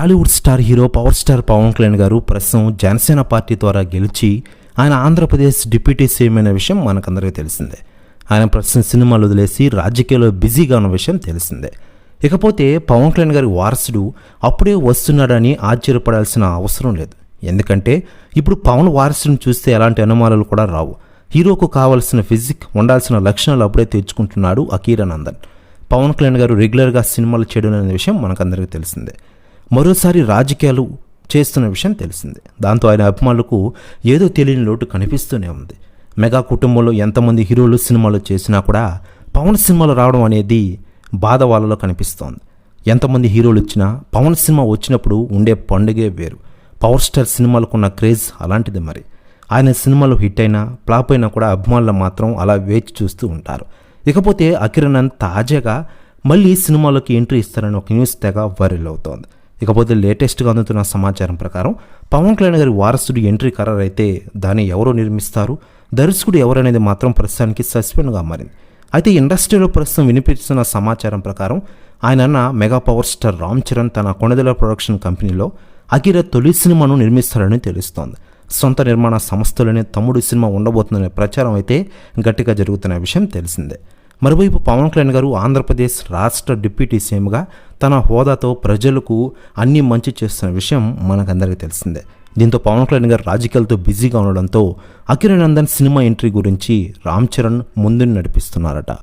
Tollywood star hero power star Pavan Kalyan garu ప్రస్తుతం Janasena party ద్వారా గెలిచి ఆయన ఆంధ్రప్రదేశ్ డిప్యూటీ సీఎం అనే విషయం మనకందరికీ తెలిసిందే. ఆయన ప్రస్తుతం సినిమాలు వదిలేసి రాజకీయాల్లో బిజీగా ఉన్న విషయం తెలిసిందే. ఇకపోతే పవన్ కళ్యాణ్ గారి వారసుడు అప్పుడే వస్తున్నాడని ఆశ్చర్యపడాల్సిన అవసరం లేదు. ఎందుకంటే ఇప్పుడు పవన్ వారసుని చూస్తే ఎలాంటి అనుమానాలు కూడా రావు. హీరోకు కావాల్సిన ఫిజిక్ ఉండాల్సిన లక్షణాలు అప్పుడే తెచ్చుకుంటున్నాడు అకీరానందన్ పవన్ కళ్యాణ్ గారు రెగ్యులర్గా సినిమాలు చేయడం అనే విషయం మనకందరికీ తెలిసిందే. మరోసారి రాజకీయాలు చేస్తున్న విషయం తెలిసిందే. దాంతో ఆయన అభిమానులకు ఏదో తెలియని లోటు కనిపిస్తూనే ఉంది. మెగా కుటుంబంలో ఎంతమంది హీరోలు సినిమాలు చేసినా కూడా పవన్ సినిమాలు రావడం అనేది బాధ వాళ్ళలో కనిపిస్తోంది. ఎంతమంది హీరోలు వచ్చినా పవన్ సినిమా వచ్చినప్పుడు ఉండే పండుగే వేరు. పవర్ స్టార్ సినిమాలకు ఉన్న క్రేజ్ అలాంటిది మరి. ఆయన సినిమాలు హిట్ అయినా ఫ్లాప్ అయినా కూడా అభిమానులు మాత్రం అలా వేచి చూస్తూ ఉంటారు. ఇకపోతే అకిరణన్ తాజాగా మళ్ళీ సినిమాలోకి ఎంట్రీ ఇస్తారని ఒక న్యూస్ తెగ వైరల్ అవుతోంది. ఇకపోతే లేటెస్ట్గా అందుతున్న సమాచారం ప్రకారం పవన్ కళ్యాణ్ గారి వారసుడు ఎంట్రీ ఖరారు అయితే దాన్ని ఎవరు నిర్మిస్తారు? దర్శకుడు ఎవరనేది మాత్రం ప్రస్తుతానికి సస్పెండ్గా మారింది. అయితే ఇండస్ట్రీలో ప్రస్తుతం వినిపిస్తున్న సమాచారం ప్రకారం ఆయన అన్న mega power star Ram Charan తన కొణదెల ప్రొడక్షన్ కంపెనీలో అకిర తొలి సినిమాను నిర్మిస్తారని తెలుస్తోంది. సొంత నిర్మాణ సంస్థలోనే తమ్ముడు సినిమా ఉండబోతుందనే ప్రచారం అయితే గట్టిగా జరుగుతున్న విషయం తెలిసిందే. మరోవైపు పవన్ కళ్యాణ్ గారు ఆంధ్రప్రదేశ్ రాష్ట్ర డిప్యూటీ సీఎంగా తన హోదాతో ప్రజలకు అన్ని మంచి చేస్తున్న విషయం మనకందరికీ తెలిసిందే. దీంతో పవన్ కళ్యాణ్ గారు రాజకీయాలతో బిజీగా ఉండడంతో అఖిరనందన్ సినిమా ఎంట్రీ గురించి రామ్ చరణ్ ముందు నడిపిస్తున్నారట.